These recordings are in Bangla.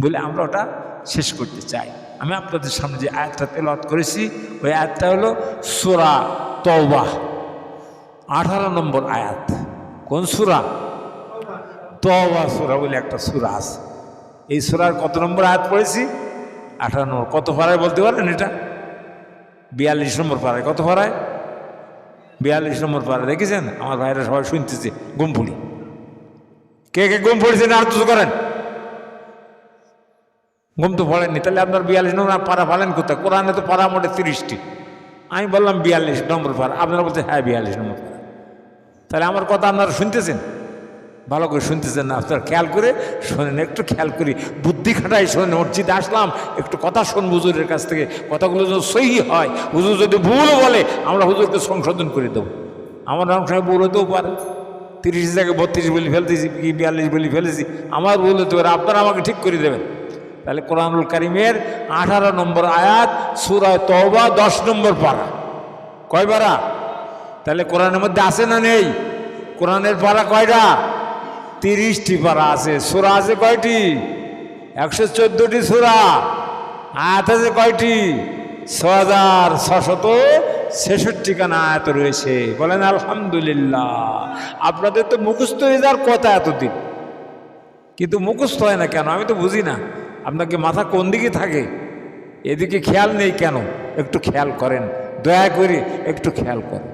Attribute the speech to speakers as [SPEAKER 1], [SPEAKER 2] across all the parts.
[SPEAKER 1] বলে আমরা ওটা শেষ করতে চাই। আমি আপনাদের সামনে যে আয়াতটা তেলাওয়াত করেছি, ওই আয়াতটা হলো সুরা তওবা। আঠারো নম্বর আয়াত। কোন সুরা? তওবা সুরা বলে একটা সুরা আছে। এই সুরার কত নম্বর আয়াত পড়েছি? আঠারো নম্বর। কত পাড়ায় বলতে পারেন এটা? বিয়াল্লিশ নম্বর পাড়ায় কত পাড়ায় বিয়াল্লিশ নম্বর পাড়ায় দেখেছেন? আমার ভাইরা সবাই শুনতেছে। গুমফুলি কে কে গুম পড়েছেন আর করেন? ঘুম তো পড়েননি তাহলে আপনার বিয়াল্লিশ নম্বর পাড়া ফালেন কোথায়? কোরআনে তো পাড়া মোটে তিরিশটি। আমি বললাম বিয়াল্লিশ নম্বর পাড়া। আপনারা বলতে হ্যাঁ বিয়াল্লিশ নম্বর পাড়া। তাহলে আমার কথা আপনারা শুনতেছেন? ভালো করে শুনতেছেন না? আপনারা খেয়াল করে শোনেন, একটু খেয়াল করি। বুদ্ধি খাটাই শোনেন, মসজিদে আসলাম, একটু কথা শোন হুজুরের কাছ থেকে। কথাগুলো যদি সহি হয়। হুজুর যদি ভুল বলে, আমরা হুজুরকে সংশোধন করে দেবো। আমার সময় ভুল হতেও পারে। তিরিশ জায়গায় বত্রিশ বলি ফেলতেছি, কি বিয়াল্লিশ বলি ফেলেছি? আমার ভুল হতে পারে। আপনারা আমাকে ঠিক করে দেবেন। তাহলে কোরআনুল করিমের আঠারো নম্বর আয়াত সুরায় তওবা দশ নম্বর পারা। কয় পারা? তাহলে কোরআনের মধ্যে আছে না নেই? কোরআনের পারা কয়টা? তিরিশটি পারা আছে। সুরা আছে কয়টি? একশো চোদ্দটি সুরা। আয়াত আছে কয়টি? ছ হাজার ছশত ছেষট্টি খানা আয়াত রয়েছে। বলেন, আলহামদুলিল্লাহ। আপনাদের তো মুখস্থ হয়ে যাওয়ার কথা এতদিন। কিন্তু মুখস্থ হয় না কেন? আমি তো বুঝি না। আপনাকে মাথা কোন দিকে থাকে? এদিকে খেয়াল নেই কেন? একটু খেয়াল করেন। দয়া করে একটু খেয়াল করেন।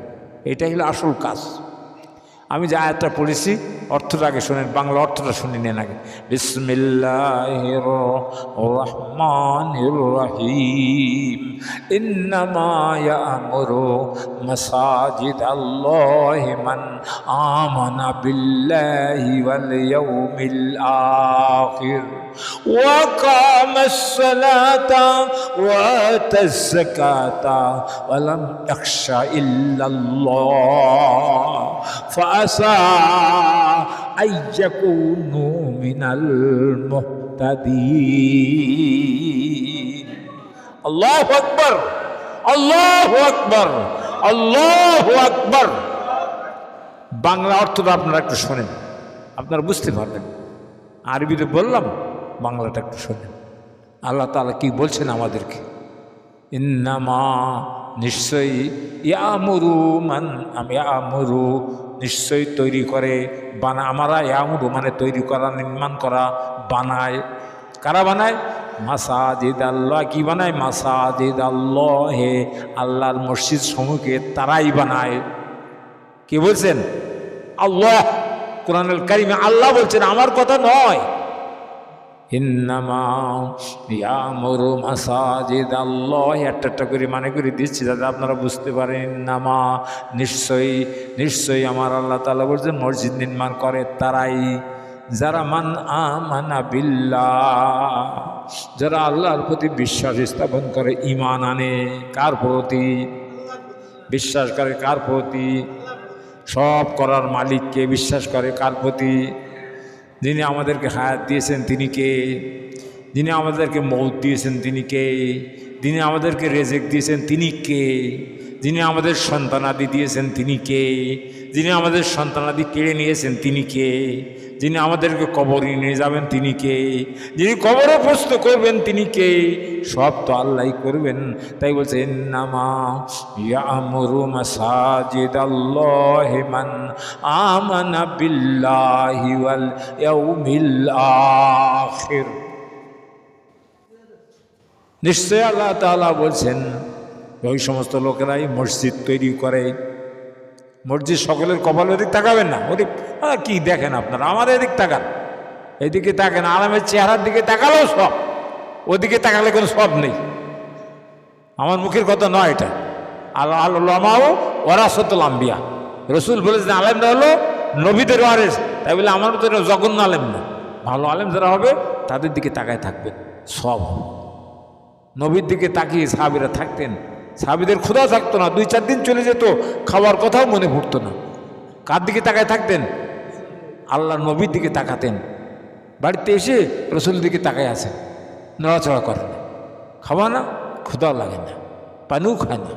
[SPEAKER 1] এটাই হলো আসল কাজ। আমি যে আয়াতটা পড়েছি অর্থটা আগে শোনেন বাংলা অর্থটা শুনে নেন আগে বিসমিল্লাহির রহমানির রহিম ইন্নামা ইয়ামুরু মাসাজিদ আল্লাহি মান আমানা বিল্লাহি ওয়াল ইয়াউমিল আখির وقام الصلاة وآتى الزكاة ولم يخش إلا الله فعسى আসা আইয়াকুনু মিনাল মুহতাদিন। আল্লাহু আকবার আল্লাহু আকবার আল্লাহু আকবার। বাংলা অর্থটা আপনারা একটু শোনেন, আপনারা বুঝতে পারবেন। আরবিতে বললাম, বাংলাটা একটু শোনেন। আল্লাহ তালা কি বলছেন আমাদেরকে? ইন্নামা নিশ্চয়ই ইয়ামুরু মান, আমি আমরু নিশ্চয়ই তৈরি করে, বানা, আমরা ইয়ামুরু মানে তৈরি করা, নির্মাণ করা, বানায়। কারা বানায়? মাসাজিদ আল্লাহ কি বানায়? মাসাজিদ আল্লাহ হে আল্লাহর মসজিদ সমূহকে তারাই বানায়। কি বলছেন? আল্লাহ। কোরআনুল কারিমে আল্লাহ বলছেন, আমার কথা নয়। আল্লাহ একটা করে মানে করে দিচ্ছি যাতে আপনারা বুঝতে পারেন। ইন্নামা, নিশ্চয়ই নিশ্চয়ই আমার আল্লাহ তাআলা বলছেন মসজিদ নির্মাণ করে তারাই। যারা মান আমানা বিল্লাহ, যারা আল্লাহর প্রতি বিশ্বাস স্থাপন করে ইমান আনে, কার প্রতি? বিশ্বাস করে কার প্রতি? সব করার মালিককে বিশ্বাস করে কার প্রতি? যিনি আমাদেরকে হায়াত দিয়েছেন তিনি কে? যিনি আমাদেরকে মৌত দিয়েছেন তিনি কে? যিনি আমাদেরকে রেজেক দিয়েছেন তিনি কে? যিনি আমাদের সন্তানাদি দিয়েছেন তিনি কে? যিনি আমাদের সন্তানাদি কেড়ে নিয়েছেন তিনি কে? যিনি আমাদেরকে কবরে নিয়ে যাবেন তিনি কে? যিনি কবরে প্রস্ত করবেন তিনি কে? সব তো আল্লাহ করবেন। তাই বলছে নামা নিশ্চয় আল্লাহ তাআলা বলছেন, ওই সমস্ত লোকেরাই মসজিদ তৈরি করে। মসজিদ সকলের কপাল ওদিক তাকাবেন না, ওদিক কি দেখেন আপনারা? আমার এদিক তাকান। এদিকে তাকেন, আরামের চেহারার দিকে তাকালেও সব। ওদিকে তাকালে কোনো সব নেই। আমার মুখের কথা নয় এটা। আল্লাহ আল্লামাও ওরাসতুল আম্বিয়া। রসুল বলেছেন আলেমরা হলো নবীদের ওয়ারেস। তাই বলে আমার মতো জঘন্য আলেম না। ভালো আলেম যারা হবে, তাদের দিকে তাকায় থাকবেন, সব। নবীর দিকে তাকিয়ে সাহাবিরা থাকতেন সাহাবিদের ক্ষুধা থাকতো না, দুই চার দিন চলে যেত, খাওয়ার কথাও মনে পড়তো না। কার দিকে তাকায় থাকতেন? আল্লাহ নবীর দিকে তাকাতেন। বাড়িতে এসে রসুল দিকে তাকায় আসেন নড়াচড়া করে না। খাওয়া না, ক্ষুধাও লাগে না, পানিও খায় না।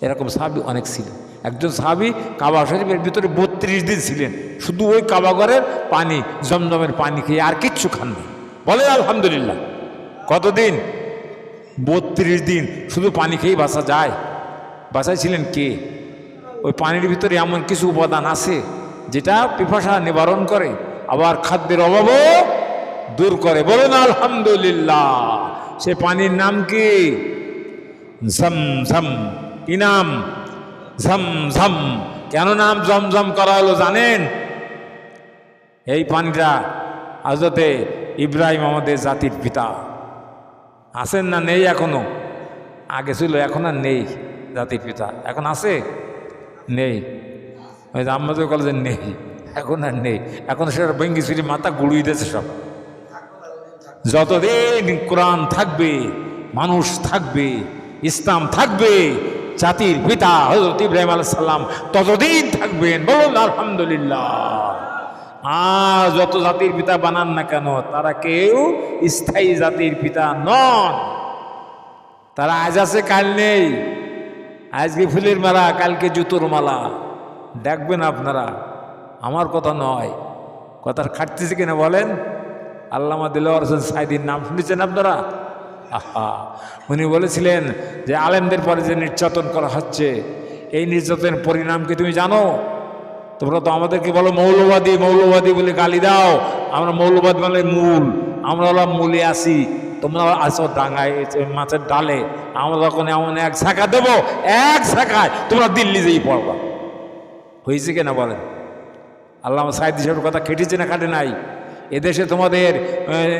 [SPEAKER 1] এরকম সাহাবি অনেক ছিল। একজন সাহাবি কাবা শরীফের ভিতরে বত্রিশ দিন ছিলেন। শুধু ওই কাবা ঘরের পানি, জমজমের পানি খেয়ে আর কিচ্ছু খাননি। বলে, আলহামদুলিল্লাহ। কতদিন? বত্রিশ দিন শুধু পানি খেয়েই বাসা যায়। বাঁচাইছিলেন কে? ওই পানির ভিতরে এমন কিছু উপাদান আছে যেটা পিপাসা নিবারণ করে, আবার খাদ্যের অভাবও দূর করে। বলুন, আলহামদুলিল্লাহ। সে পানির নাম কি? ঝম ঝম। কি নাম? ঝম ঝম। কেন নাম জমজম করা হলো জানেন? এই পানিটা আজতে ইব্রাহিম আমাদের জাতির পিতা। আছেন না নেই এখনও? আগে ছিল, এখন আর নেই জাতির পিতা। এখন আছে? নেই। ওই কলেজে নেই, এখন আর নেই। এখন সেটা ভেঙ্গি চুরি মাথা গুড়িয়ে দিয়েছে সব। যতদিন কোরআন থাকবে, মানুষ থাকবে, ইসলাম থাকবে, জাতির পিতা হজরত ইব্রাহিম আলাইসাল্লাম ততদিন থাকবেন। বলুন, আলহামদুলিল্লাহ। আর যত জাতির পিতা বানান না কেন, তারা কেউ স্থায়ী জাতির পিতা নন। তারা আজ আছে, কাল নেই। আজকে ফুলের মালা, কালকে জুতোর মালা। দেখবেন আপনারা, আমার কথা নয়। কথার খাটতেছে কিনা বলেন? আল্লামা দিলওয়ার হোসেন সাইদির নাম শুনেছেন আপনারা? আহা! উনি বলেছিলেন যে, আলেমদের পরে যে নির্যাতন করা হচ্ছে, এই নির্যাতনের পরিণাম কি তুমি জানো? তোমরা তো আমাদেরকে বলো মৌলবাদী মৌলবাদী বলে গালি দাও। আমরা মৌলবাদ মানে মূল। আমরা হলাম মূলে আসি তোমরা আসো ডাঙায় মাছের ডালে। আমরা যখন এমন এক শাখা দেবো, এক শাখায় তোমরা দিল্লি যেই পড়বা। হয়েছে কিনা বলেন? আল্লাহ সাহেদ হিসেবের কথা খেটেছে না কাটে নাই? এদেশে তোমাদের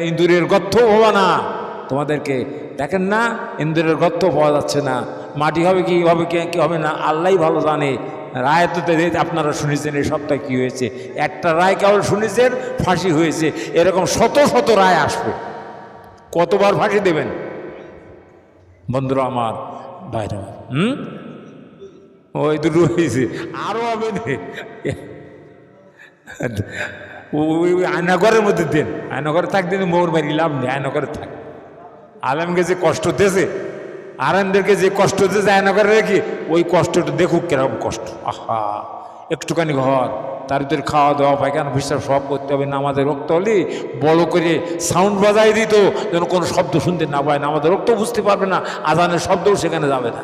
[SPEAKER 1] ইন্দুরের গর্থ হওয়া না। তোমাদেরকে দেখেন না, ইন্দুরের গর্থ পাওয়া যাচ্ছে না। মাটি হবে কি হবে কি হবে না আল্লাহ ভালো জানে। রায় তো আপনারা শুনেছেন এই সপ্তাহে কী হয়েছে? একটা রায় কেবল শুনেছেন, ফাঁসি হয়েছে। এরকম শত শত রায় আসবে। কতবার ফাঁসি দেবেন? বন্ধুরা আমার, বাইরে হুম? ওই দুটো হয়েছে আরও হবে। ওই আয়নাঘরের মধ্যে দেন। আয়নাঘরে থাক দিন মোর বাড়ি লাভ নেই, আয়নাঘরে থাক। আলমকে যে কষ্ট দিয়েছে আরামদেরকে যে কষ্ট যে যায় না করে রেখে ওই কষ্টটা দেখুক কীরকম কষ্ট। আহা, একটুখানি ঘর তার ভিতরে খাওয়া দাওয়া পায়খানা বিশ্বাস সব করতে হবে, নামাজের রক্ত হলে বড় করে সাউন্ড বাজাই দিত, যেন কোনো শব্দ শুনতে না পায়, নামাজের রক্ত বুঝতে পারবে না, আজানের শব্দও সেখানে যাবে না।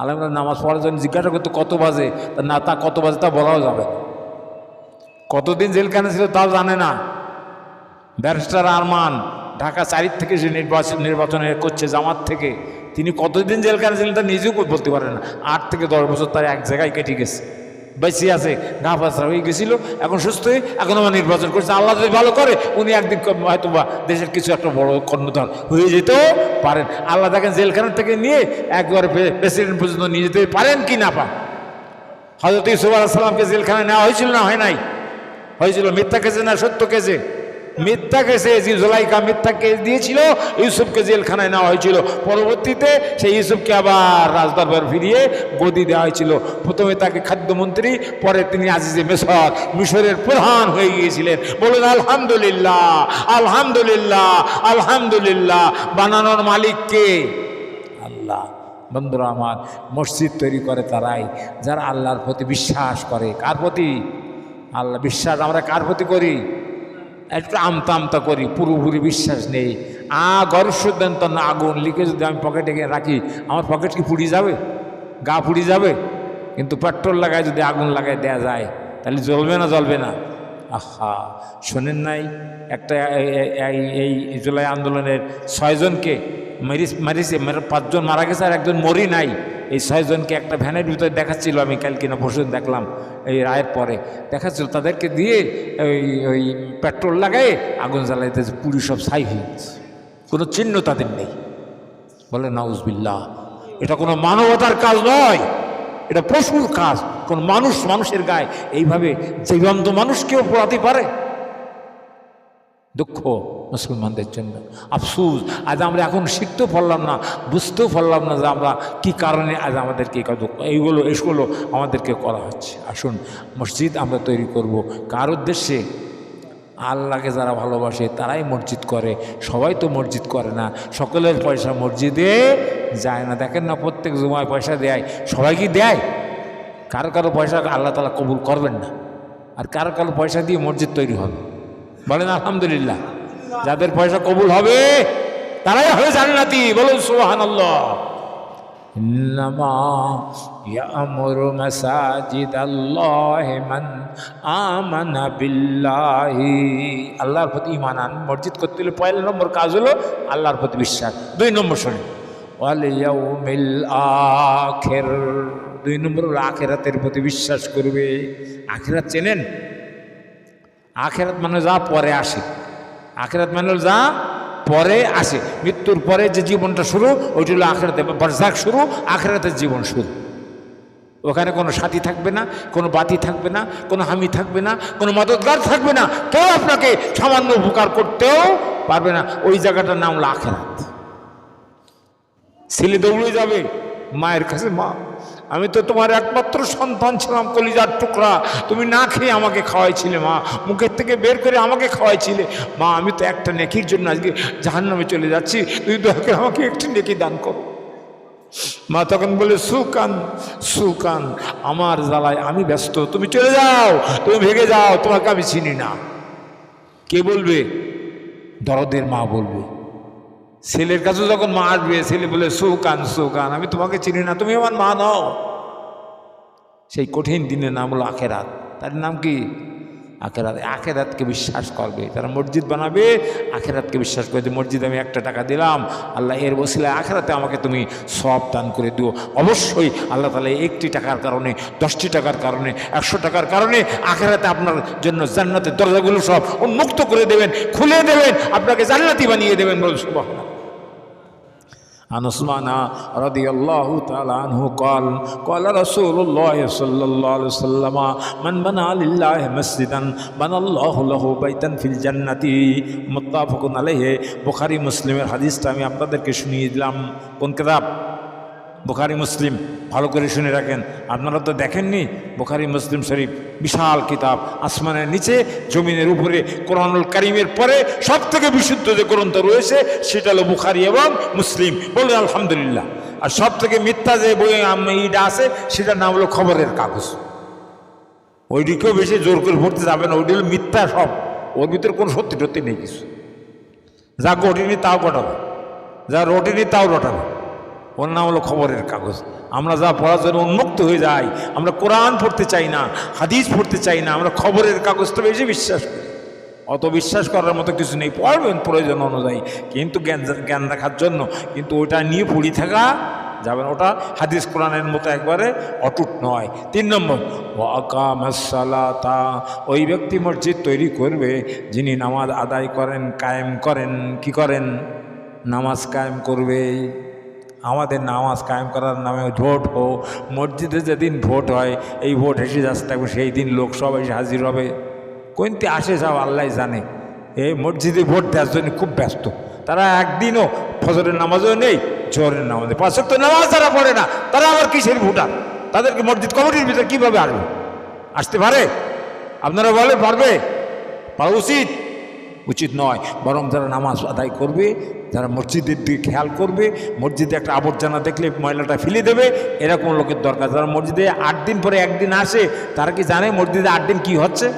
[SPEAKER 1] আলমরা নামাজ পড়ার জন্য জিজ্ঞাসা করতে, কত বাজে? তা না, তা কত বাজে তা বলাও যাবে না। কতদিন জেলখানে ছিল তাও জানে না। ব্যারিস্টার আরমান ঢাকা চারির থেকে যে নির্বাচন নির্বাচনে করছে জামাত থেকে, তিনি কতদিন জেলখানে ছিলেন তা নিজেও বলতে পারেন না। আট থেকে দশ বছর তার এক জায়গায় কেটে গেছে। বেশি আছে গা ফাঁসা হয়ে গেছিল, এখন সুস্থ হয়ে এখন আমার নির্বাচন করছে। আল্লাহ যদি ভালো করে, উনি একদিন হয়তো বা দেশের কিছু একটা বড় কর্ণধার হয়ে যেতেও পারেন। আল্লাহ দেখেন জেলখানা থেকে নিয়ে একবার প্রেসিডেন্ট পর্যন্ত নিয়ে যেতে পারেন কি না পান হজরত ইসুফ আলাহিসাল্লামকে জেলখানায় নেওয়া হয়েছিল না হয় নাই? হয়েছিল মিথ্যা কেসে না সত্য কেসে? মিথ্যা কেসে জোলাইকা মিথ্যা কেস দিয়েছিল, ইউসুফকে জেলখানায় নেওয়া হয়েছিল। পরবর্তীতে সেই ইউসুফকে আবার রাজদরবার ফিরিয়ে গদি দেওয়া হয়েছিল। প্রথমে তাকে খাদ্যমন্ত্রী, পরে তিনি আজিজে মেসর মিশরের প্রধান হয়ে গিয়েছিলেন। বলুন, আলহামদুলিল্লাহ আলহামদুলিল্লাহ আলহামদুলিল্লাহ। বানানোর মালিককে আল্লাহ। বন্ধুরা আমার, মসজিদ তৈরি করে তারাই, যারা আল্লাহর প্রতি বিশ্বাস করে। কার প্রতি? আল্লাহ, বিশ্বাস আমরা কার প্রতি করি? একটু আমতা আমতা করি, পুরোপুরি বিশ্বাস নেই। আ গর্ষদান্ত না, আগুন লিখে যদি আমি পকেটে গিয়ে রাখি, আমার পকেট কি পুড়ি যাবে? গা পুড়ি যাবে? কিন্তু পেট্রোল লাগায় যদি আগুন লাগায় দেয়া যায়, তাহলে জ্বলবে না জ্বলবে না? আহা! শোনেন নাই, একটা এই- জুলাই আন্দোলনের ছয়জনকে মারিস মারিছে মার- পাঁচজন মারা গেছে আর একজন মরি নাই। এই ছয়জনকে একটা ভ্যানের ভিতরে দেখাচ্ছিল, আমি কালকে না পরশু দেখলাম, এই রায়ের পরে। দেখাচ্ছিল তাদেরকে দিয়ে ওই ওই পেট্রোল লাগায় আগুন জ্বালাইতেছে, পুরি সব ছাই হয়ে গেছে। কোনো চিহ্ন তাদের নেই। বলে, নাউজবিল্লাহ, এটা কোনো মানবতার কাজ নয়, এটা পশুর কাজ। কোন মানুষ মানুষের গায়ে এইভাবে জীবন্ত মানুষকেও পোড়াতে পারে? দুঃখ মুসলমানদের জন্য। আফসুস, আজ আমরা এখন শিখতেও পারলাম না, বুঝতেও পারলাম না যে আমরা কি কারণে আজ আমাদেরকে এইগুলো এসগুলো আমাদেরকে করা হচ্ছে। আসুন, মসজিদ আমরা তৈরি করব। কার উদ্দেশ্যে? আল্লাহকে যারা ভালোবাসে তারাই মসজিদ করে। সবাই তো মসজিদ করে না। সকলের পয়সা মসজিদে যায় না। দেখেন না, প্রত্যেক জুমায় পয়সা দেয়। সবাই কি দেয়? কারও কারও পয়সা আল্লাহ তালা কবুল করবেন না। আর কারও কারও পয়সা দিয়ে মসজিদ তৈরি হবে। বলেন আলহামদুলিল্লাহ যাদের পয়সা কবুল হবে তারাই হবে জান্নাতি বলুন সুবহানাল্লাহ إنما يأمر مساجد الله من آمن بالله আল্লাহর প্রতি ইমান আন মসজিদ করতে হলে পয়লা নম্বর কাজ হলো আল্লাহর প্রতি বিশ্বাস দুই নম্বর শোনেন ওয়াল ইয়াউমিল আখির দুই নম্বর হলো আখেরাতের প্রতি বিশ্বাস করবে আখেরাত চেনেন আখেরাত মানে যা পরে আসে। আখেরাত মানে যা পরে আসে। মৃত্যুর পরে যে জীবনটা শুরু, ওইটা হলো আখেরাতে বরজাক শুরু, আখেরাতের জীবন শুরু। ওখানে কোনো সাথী থাকবে না, কোনো বাতি থাকবে না, কোনো হামি থাকবে না, কোনো মদতগার থাকবে না। কেউ আপনাকে সামান্য উপকার করতেও পারবে না। ওই জায়গাটার নাম হলো আখেরাত। ছেলে দৌড়ে যাবে, মায়ের কাছে মা আমি তো তোমার একমাত্র সন্তান ছিলাম, কলিজার টুকরা। তুমি না খেয়ে আমাকে খাওয়াইছিলে, মা। মুখের থেকে বের করে আমাকে খাওয়াইছিলে। মা, আমি তো একটা নেকির জন্য আজকে জাহান্নামে চলে যাচ্ছি। তুই দয়া করে আমাকে একটি নেকি দান করো। মা তখন বলে, সুকান সুকান, আমার জ্বালায় আমি ব্যস্ত। তুমি চলে যাও, তুমি ভেগে যাও, তোমাকে আমি চিনি না। কে বলবে? দরদের মা বলবে। ছেলের কাছে যখন মা আসবে, ছেলে বলে, সুকান সুকান, আমি তোমাকে চিনি না, তুমি আমার মা নও। সেই কঠিন দিনের নাম হলো আখেরাত। তার নাম কি? আখেরাত, আখেরাতকে বিশ্বাস করবে। তারা মসজিদ বানাবে, আখেরাতকে বিশ্বাস করে যে, মসজিদ আমি একটা টাকা দিলাম। আল্লাহ এর বসিলে আখেরাতে আমাকে তুমি সব দান করে দিও। অবশ্যই আল্লাহ তালা একটি টাকার কারণে, দশটি টাকার কারণে, একশো টাকার কারণে আখেরাতে আপনার জন্য জান্নাতের দরজাগুলো সব উন্মুক্ত করে দেবেন, খুলে দেবেন, আপনাকে জান্নাতি বানিয়ে দেবেন বলুন সুবাহ عن عثمان رضي الله تعالى عنه قال قال رسول الله صلى الله عليه وسلم من بنى لله مسجدا بنى الله له بيتا في الجنة متفق عليه বুখারী মুসলিমের হাদিসটা আমি আপনাদেরকে শুনিয়ে দিলাম কোন কিতাব বুখারি মুসলিম, ভালো করে শুনে রাখেন। আপনারা তো দেখেননি, বুখারি মুসলিম শরীফ বিশাল কিতাব। আসমানের নিচে, জমিনের উপরে, কোরআনুল কারিমের পরে সব থেকে বিশুদ্ধ যে গ্রন্থ রয়েছে, সেটা হলো বুখারি এবং মুসলিম। বলুন আলহামদুলিল্লাহ। আর সব থেকে মিথ্যা যে বই ইটা আছে, সেটার নাম হলো খবরের কাগজ। ওইটিকেও বেশি জোর করে ভরতে যাবে না, ওইটি হলো মিথ্যা সব। ওর ভিতরে কোনো সত্যি টত্যি নেই কিছু। যা ঘটেনি তাও ঘটাবে। যা রটেনি তাও রটাবে। ওর নাম হলো খবরের কাগজ। আমরা যা পড়ার জন্য উন্মুক্ত হয়ে যাই, আমরা কোরআন পড়তে চাই না, হাদিস পড়তে চাই না, আমরা খবরের কাগজটা বেশি বিশ্বাস করি। অত বিশ্বাস করার মতো কিছু নেই, পড়বেন প্রয়োজন অনুযায়ী। কিন্তু জ্ঞান জ্ঞান রাখার জন্য, কিন্তু ওটা নিয়ে পড়ি থাকা যাবেন ওটা হাদিস কোরআনের মতো একবারে অটুট নয়। তিন নম্বর ওয়াকামাসালাতা ওই ব্যক্তি মসজিদ তৈরি করবে, যিনি নামাজ আদায় করেন, কায়েম করেন, কি করেন? নামাজ কায়েম করবে আমাদের নামাজ কায়েম করার নামে ভোট হো মসজিদে যেদিন ভোট হয়, এই ভোট এসে যাচ্ছে থাকবে সেই দিন লোক সব এসে হাজির হবে। কোনটি আসে সব আল্লাহ জানে। এই মসজিদে ভোট দেওয়ার জন্য খুব ব্যস্ত। তারা একদিনও ফজরের নামাজও নেই জোরের নামাজে পাঁচ তো নামাজ তারা পড়ে না, তারা আবার কিসের ভোটার? তাদেরকে মসজিদ কমিটির ভিতরে কীভাবে আসবে? আসতে পারে? আপনারা বলে পারবে? পারা উচিত? উচিত নয়, বরং যারা নামাজ আদায় করবে যারা মসজিদের দিকে খেয়াল করবে, মসজিদে একটা আবর্জনা দেখলে ময়লাটা ফেলে দেবে, এরকম লোকের দরকার। যারা মসজিদে আট দিন পরে একদিন আসে, তারা কি জানে মসজিদে আট দিন কী হচ্ছে?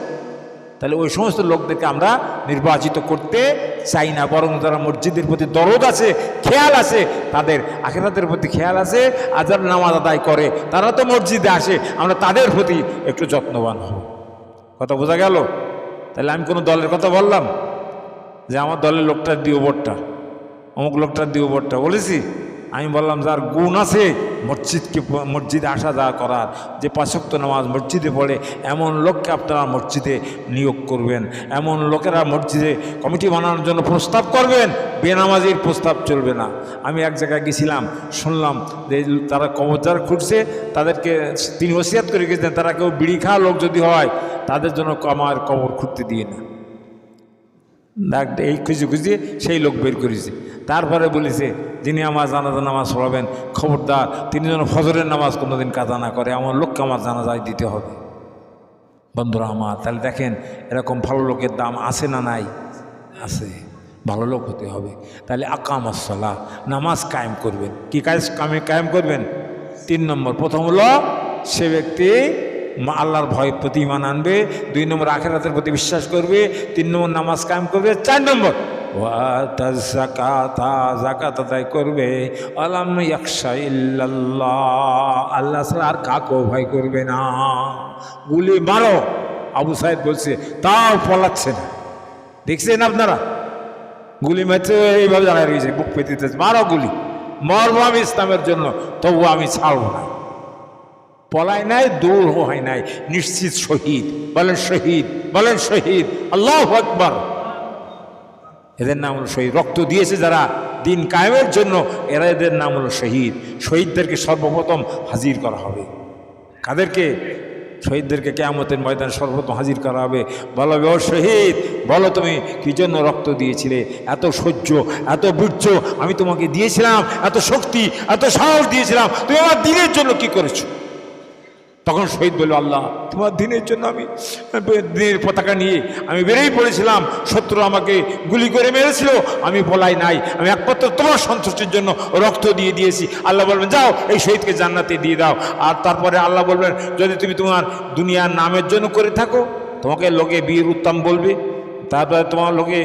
[SPEAKER 1] তাহলে ওই সমস্ত লোকদেরকে আমরা নির্বাচিত করতে চাই না, বরং যারা মসজিদের প্রতি দরদ আছে, খেয়াল আছে, তাদের আখেরাতের প্রতি খেয়াল আছে আর যারা নামাজ আদায় করে, তারা তো মসজিদে আসে, আমরা তাদের প্রতি একটু যত্নবান হব। কথা বোঝা গেল? তাহলে আমি কোনো দলের কথা বললাম? যে আমার দলের লোকটার দিও ভোটটা। অমুক লোকটার দিও ভোটটা বলেছি, আমি বললাম, যার গুণ আছে, মসজিদকে মসজিদে আসা যাওয়া করার, যে পাঁচক্ত নামাজ মসজিদে পড়ে, এমন লোককে আপনারা মসজিদে নিয়োগ করবেন। এমন লোকেরা মসজিদে কমিটি বানানোর জন্য প্রস্তাব করবেন, বেনামাজির প্রস্তাব চলবে না। আমি এক জায়গায় গেছিলাম, শুনলাম যে তারা কবরদার খুঁজছে তাদেরকে তিনি ওসিয়াত করে গেছেন, তারা কেউ বিড়ি খাওয়া লোক যদি হয়, তাদের জন্য আমার কবর খুঁড়তে দিয়ে না। এই খুঁজে খুঁজে সেই লোক বের করেছে। তারপরে বলেছে, যিনি আমার জানাজা নামাজ পড়াবেন, খবরদার, তিনি যেন ফজরের নামাজ কোনোদিন কাজা না করে, আমার লোককে আমার জানাজায় দিতে হবে। বন্ধুরা আমার, তাহলে দেখেন, এরকম ভালো লোকের দাম আছে না নাই? আছে, ভালো লোক হতে হবে। তাহলে আকাম আসলা নামাজ কায়েম করবেন। কি কাজ কামে কায়েম করবেন? তিন নম্বর, প্রথম হলো, সে ব্যক্তি আল্লাহর ভয় প্রতি ইমান আনবে, দুই নম্বর আখেরাতের প্রতি বিশ্বাস করবে, তিন নম্বর নামাজ কায়েম করবে, চার নম্বর। করবে। আলাম আল্লাহ আর কাকেও ভয় করবে না। গুলি মারো। আবু সাহেব বলছে, তাও পলাচ্ছে না। দেখছেন আপনারা? গুলি মারছে, এইভাবে জানাই রয়েছে, বুক পেতে মারো গুলি। মরবো আমি ইসলামের জন্য তবু আমি ছাড়বো না। পলায় নাই, দূর হয় নাই। নিশ্চিত শহীদ। বলেন শহীদ বলেন শহীদ। আল্লাহ আকবর। এদের নাম হলো শহীদ। রক্ত দিয়েছে যারা দিন কায়েমের জন্য, এরা এদের নাম হলো শহীদ। শহীদদেরকে সর্বপ্রথম হাজির করা হবে। কাদেরকে? শহীদদেরকে কেয়ামতের ময়দান সর্বপ্রথম হাজির করা হবে। বলো ও শহীদ, বলো তুমি কি জন্য রক্ত দিয়েছিলে? এত সহ্য, এত বীর্য আমি তোমাকে দিয়েছিলাম, এত শক্তি, এত সাহস দিয়েছিলাম। তুমি আমার দিনের জন্য কি করেছ? তখন শহীদ বলল আল্লাহ। তোমার দিনের জন্য আমি দিনের পতাকা নিয়ে আমি বেরিয়ে পড়েছিলাম। শত্রু আমাকে গুলি করে মেরেছিল, আমি বলাই নাই। আমি একমাত্র তোমার সন্তুষ্টির জন্য রক্ত দিয়ে দিয়েছি। আল্লাহ বলবেন, যাও, এই শহীদকে জান্নাতে দিয়ে দাও। আর তারপরে আল্লাহ বলবেন, যদি তুমি তোমার দুনিয়ার নামের জন্য করে থাকো, তোমাকে লোকে বীর উত্তম বলবে। তারপরে তোমার লোকে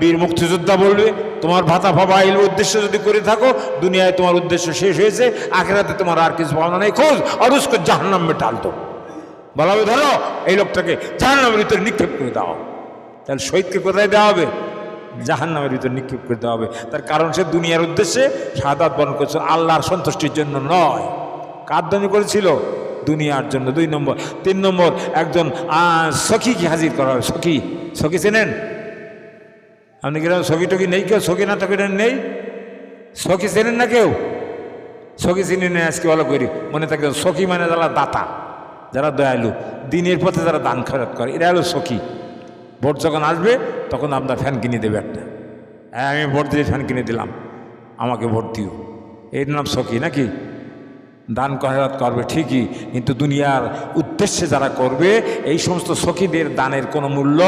[SPEAKER 1] বীর মুক্তিযোদ্ধা বলবে, তোমার ভাতা ফাবা এই উদ্দেশ্য যদি করে থাকো, দুনিয়ায় তোমার উদ্দেশ্য শেষ হয়েছে, আখেরাতে তোমার আর কিছু ভাবনা নেই। খোঁজ উসকো জাহান্নাম মে টাল বলা হবে, ধরো, এই লোকটাকে জাহান্নামের ভিতরে নিক্ষেপ করে দাও তাহলে শহীদকে কোথায় দেওয়া হবে? জাহান্নামের ভিতরে নিক্ষেপ করে দেওয়া হবে। তার কারণ সে দুনিয়ার উদ্দেশ্যে সাদাত বরণ করেছে আল্লাহর সন্তুষ্টির জন্য নয়। কার জন্য করেছিল? দুনিয়ার জন্য দুই নম্বর। তিন নম্বর, একজন সখীকে হাজির করা হবে সখী সখী চেনেন? আপনি কীরকম সখী টকি নেই কেউ? সখী না টকি নেই? সখী চেনেন না কেউ? সখী চিনি নেই আজকে ভালো করি। মনে থাকে সখী মানে যারা দাতা, যারা দয়ালু। দিনের পথে যারা দান খরচ করে, এরা হলো সখী। ভোট যখন আসবে, তখন আপনার ফ্যান কিনে দেবে একটা। হ্যাঁ আমি ভোট দিয়ে ফ্যান কিনে দিলাম। আমাকে ভোট দিও। এর নাম সখী নাকি? দান করাত করবে ঠিকই, কিন্তু দুনিয়ার উদ্দেশ্যে যারা করবে, এই সমস্ত সখীদের দানের কোনো মূল্য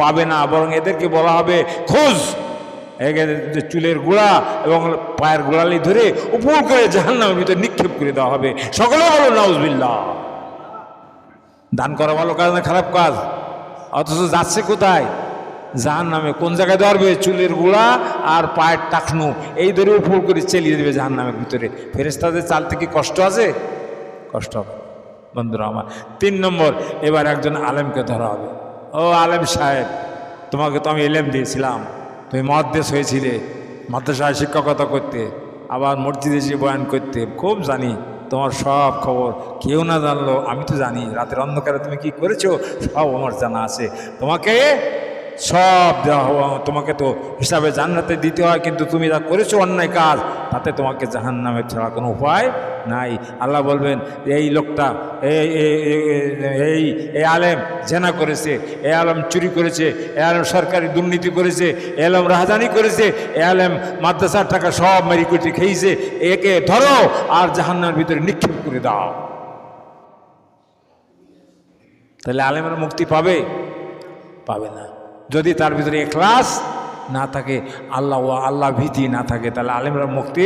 [SPEAKER 1] পাবে না, বরং এদেরকে বলা হবে, খোঁজ। চুলের গোড়া এবং পায়ের গোড়ালি ধরে উপর করে জাহান্নামের ভিতরে নিক্ষেপ করে দেওয়া হবে। সকলে বলো নাউজবিল্লা দান করা ভালো কাজ না খারাপ কাজ? অথচ যাচ্ছে কোথায়? জাহান নামে কোন জায়গায় ধরবে চুলের গোড়া আর পায়ের টাকনু। এই ধরে উপর করে চালিয়ে দেবে জাহান নামের ভিতরে ফেরেস্তাদের চালতে কি কষ্ট আছে? কষ্ট হবে। বন্ধুরা আমার, তিন নম্বর, এবার একজন আলেমকে ধরা হবে। ও আলেম সাহেব, তোমাকে তো আমি এলেম দিয়েছিলাম। তুমি মহাদ্দেশ হয়েছিলে, মাদ্রাসায় শিক্ষকতা করতে, আবার মসজিদে এসে বয়ান করতে। খুব জানি তোমার সব খবর। কেউ না জানলো, আমি তো জানি। রাতের অন্ধকারে তুমি কি করেছ? সব আমার জানা আছে। তোমাকে সব দেওয়া তোমাকে তো হিসাবে জান্নাতে দিতে হয়, কিন্তু তুমি যা করেছ অন্যায় কাজ, তাতে তোমাকে জাহান নামের ছাড়া কোনো উপায় নাই। আল্লাহ বলবেন, এই লোকটা এই এই- আলেম জেনা করেছে, এ আলম চুরি করেছে, এ আলম সরকারি দুর্নীতি করেছে, এ আলম রাজধানী করেছে, এ আলেম মাদ্রাসার টাকা সব মেরি মেরিকুটি খেয়েছে, একে ধরো আর জাহান্নার ভিতরে নিক্ষেপ করে দাও। তাহলে আলেমের মুক্তি পাবে? পাবে না। যদি তার ভিতরে এখলাস না থাকে, আল্লাহ ও আল্লাহ ভীতি না থাকে, তাহলে আলেমরা মুক্তি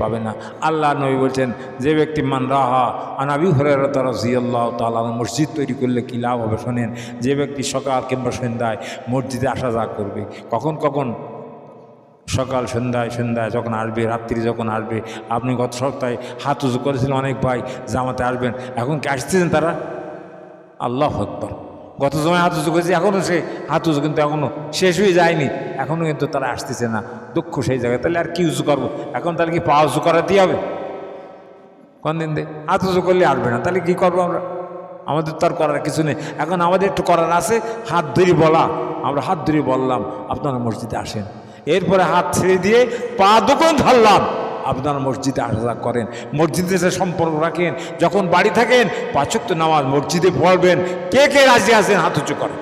[SPEAKER 1] পাবে না। আল্লাহ নবী বলছেন, যে ব্যক্তি মান রাহা আনাবি হরের তারা জিয়াল্লাহ তাল্লাহ মসজিদ তৈরি করলে কী লাভ হবে শোনেন, যে ব্যক্তি সকাল কিংবা সন্ধ্যায় মসজিদে আসা যা করবে, কখন কখন? সকাল, সন্ধ্যায় সন্ধ্যায় যখন আসবে, রাত্রি যখন আসবে, আপনি গত সপ্তাহে হাত উজু করেছিলেন অনেক ভাই, জামাতে আসবেন, এখন কি আসতেছেন তারা? আল্লাহ আকবর। গত সময় হাত উঁচু করেছে এখনও সে হাত উঁচু কিন্তু এখনও শেষ হয়ে যায়নি। এখনও কিন্তু তারা আসতেছে না, দুঃখ সেই জায়গায়। তাহলে আর কি উঁচু করব? এখন তাহলে কি পা উঁচু করাতেই হবে? কোন দিন দে হাত উঁচু করলে আসবে না। তাহলে কি করব আমরা? আমাদের তো আর করার কিছু নেই। এখন আমাদের একটু করার আছে, হাত ধরে বলা। আমরা হাত ধরে বললাম, আপনারা মসজিদে আসেন। এরপরে হাত ছেড়ে দিয়ে পা দোকান ধরলাম। আপনারা মসজিদে আসা করেন। মসজিদে এসে সম্পর্ক রাখেন। যখন বাড়ি থাকেন, পাচক তো নামাজ মসজিদে পড়বেন। কে কে রাজি আছেন, হাত উঁচু করেন।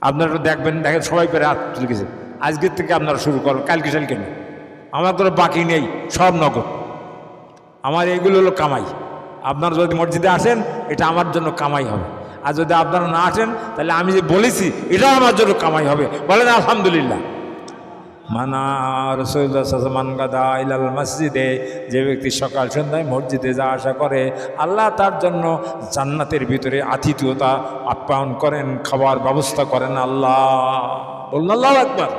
[SPEAKER 1] আপনারা দেখবেন, দেখেন সবাই পেরে হাত তুলে গেছে। আজকের থেকে আপনারা শুরু করবেন কালকে সালকে নেই আমার কোনো বাকি নেই, সব নগদ। আমার এইগুলো হলো কামাই। আপনারা যদি মসজিদে আসেন, এটা আমার জন্য কামাই হবে। আর যদি আপনারা না আসেন, তাহলে আমি যে বলেছি, এটাও আমার জন্য কামাই হবে। বলেন আলহামদুলিল্লাহ। মানা রসুল্লাহ গাদা ইলাল মসজিদে যে ব্যক্তি সকাল সন্ধ্যায় মসজিদে যা আশা করে, আল্লাহ তার জন্য জান্নাতের ভিতরে আতিথ্যতা আপ্যায়ন করেন, খাবার ব্যবস্থা করেন আল্লাহ। বলুন আল্লাহ একবার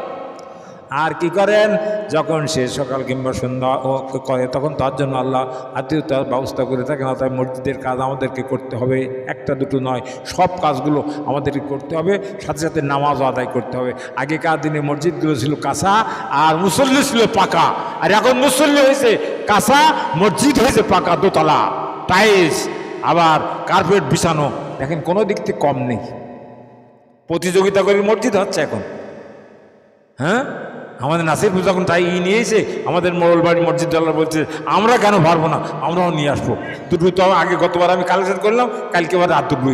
[SPEAKER 1] আর কি করেন? যখন সে সকাল কিংবা সন্ধ্যা ও করে, তখন তার জন্য আল্লাহ আত্মীয়তার ব্যবস্থা করে থাকেন। অর্থাৎ মসজিদের কাজ আমাদেরকে করতে হবে, একটা দুটো নয়, সব কাজগুলো আমাদেরকে করতে হবে, সাথে সাথে নামাজ আদায় করতে হবে। আগেকার দিনে মসজিদগুলো ছিল কাঁচা আর মুসল্লি ছিল পাকা। আর এখন মুসল্লি হয়েছে কাঁচা, মসজিদ হয়েছে পাকা, দোতলা, টাইলস, আবার কার্পেট বিছানো। দেখেন, কোনো দিক থেকে কম নেই। প্রতিযোগিতা করে মসজিদ হচ্ছে এখন। হ্যাঁ? আমাদের নাসিরপুর যখন তাই ই নিয়েছে আমাদের মোড়লবাড়ি মসজিদ আল্লাহ বলছে, আমরা কেন পারব না? আমরাও নিয়ে আসব। দুটো তো আগে গতবার আমি কালেকশন করলাম, কালকে আবার আর দুটো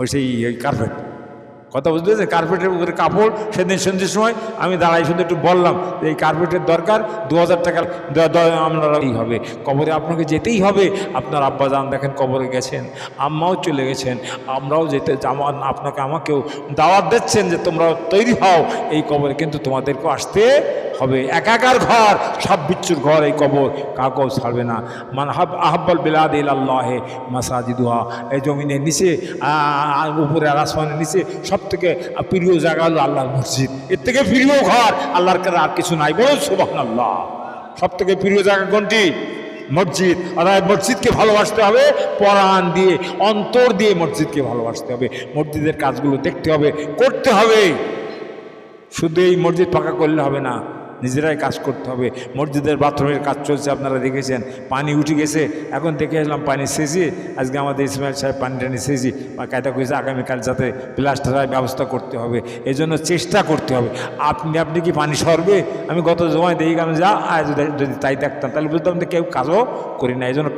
[SPEAKER 1] ওই সেই কার্পেট কথা বুঝতে কার্পেটের উপরে কাপড়, সেদিন সন্ধ্যের সময় আমি দাঁড়াই শুধু একটু বললাম যে এই কার্পেটের দরকার, দু হাজার টাকা, দ- দ- আপনারা এই হবে। কবরে আপনাকে যেতেই হবে। আপনার আব্বা যান দেখেন কবরে গেছেন, আম্মাও চলে গেছেন, আমরাও যেতে আমার আপনাকে আমাকেও দাওয়াত দিচ্ছেন যে তোমরা তৈরি হও এই কবরে, কিন্তু তোমাদেরকেও আসতে হবে। একাকার ঘর, সব বিচ্ছুর ঘর এই কবর কাকেও ছাড়বে না। মান হাব, আহব্বাল বিলাদ ইল আল্লাহে মাসাজিদুহা, এই জমিনের নিচে উপরে আর আসমানের নিচে সব থেকে প্রিয় জায়গা হলো আল্লাহর মসজিদ। এর থেকে প্রিয় ঘর, আল্লাহর কাছে আর কিছু নাই। বলুন সুবাহ আল্লাহ সব থেকে প্রিয় জায়গা কোনটি? মসজিদ। অর্থাৎ মসজিদকে ভালোবাসতে হবে, পরাণ দিয়ে, অন্তর দিয়ে মসজিদকে ভালোবাসতে হবে। মসজিদের কাজগুলো দেখতে হবে, করতে হবে। শুধু এই মসজিদ পাকা করলে হবে না। নিজেরাই কাজ করতে হবে। মসজিদের বাথরুমের কাজ চলছে, আপনারা দেখেছেন। পানি উঠে গেছে, এখন দেখে আসলাম পানি শেষে আজকে আমাদের ইসমাইল সাহেব পানি টানি শেষে বা কায়দা করেছে, আগামীকাল যাতে প্লাস্টারের ব্যবস্থা করতে হবে। এই জন্য চেষ্টা করতে হবে। আপনি আপনি কি পানি সরবে? আমি গত জমায় দেখি গেলাম যা যদি তাই দেখতাম, তাহলে বুঝতাম যে কেউ কাজও করি না। এই জন্য